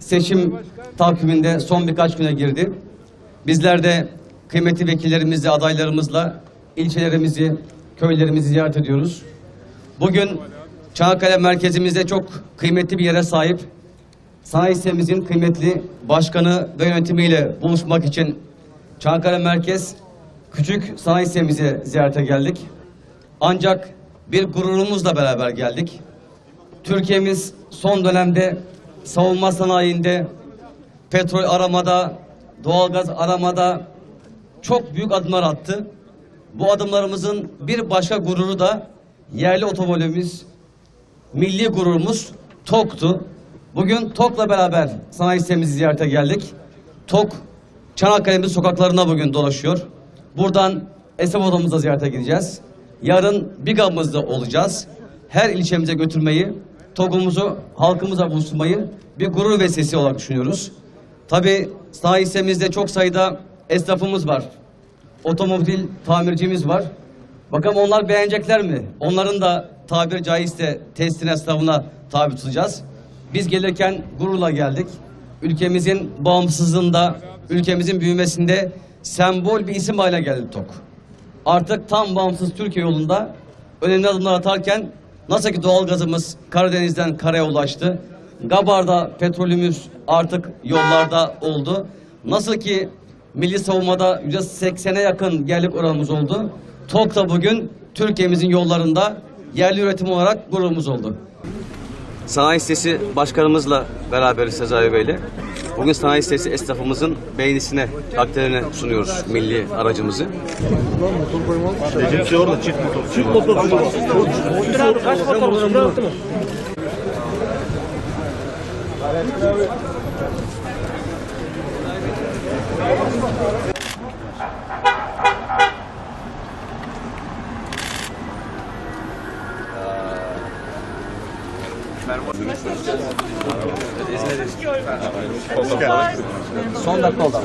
Seçim takviminde son birkaç güne girdi. Bizler de kıymetli vekillerimizle, adaylarımızla ilçelerimizi, köylerimizi ziyaret ediyoruz. Bugün Çanakkale merkezimizde çok kıymetli bir yere sahip. Sanayi sitemizin kıymetli başkanı ve yönetimiyle buluşmak için Çanakkale Merkez Küçük Sanayi Sitemizi ziyarete geldik. Ancak bir gururumuzla beraber geldik. Türkiye'miz son dönemde savunma sanayinde, petrol aramada, doğalgaz aramada çok büyük adımlar attı. Bu adımlarımızın bir başka gururu da yerli otomobilimiz, milli gururumuz TOK'tu. Bugün TOK'la beraber sanayi sitemizi ziyarete geldik. TOK Çanakkale'miz sokaklarına bugün dolaşıyor. Buradan Esnaf Odamıza ziyarete gideceğiz. Yarın Bigam'ızda olacağız. Her ilçemize götürmeyi, TOK'umuzu halkımıza buluşturmayı bir gurur vesilesi olarak düşünüyoruz. Tabii sanayi sitemizde çok sayıda esnafımız var. Otomobil tamircimiz var. Bakalım onlar beğenecekler mi? Onların da tabir caizse testine, sınavına tabi tutacağız. Biz gelirken gururla geldik. Ülkemizin bağımsızlığında, ülkemizin büyümesinde sembol bir isim haline geldi TOK. Artık tam bağımsız Türkiye yolunda önemli adımlar atarken nasıl ki doğalgazımız Karadeniz'den karaya ulaştı. Gabar'da petrolümüz artık yollarda oldu. Nasıl ki milli savunmada %80'e yakın yerlik oranımız oldu. TOK da bugün Türkiye'mizin yollarında yerli üretim olarak gururumuz oldu. Sanayi sitesi başkanımızla beraberiz Sezai Bey'le. Bugün sanayi sitesi esnafımızın beğenisine, takdirine sunuyoruz milli aracımızı. Hepsi orada çift motor. Çift motor. Kaç motor? Son dakika oldu.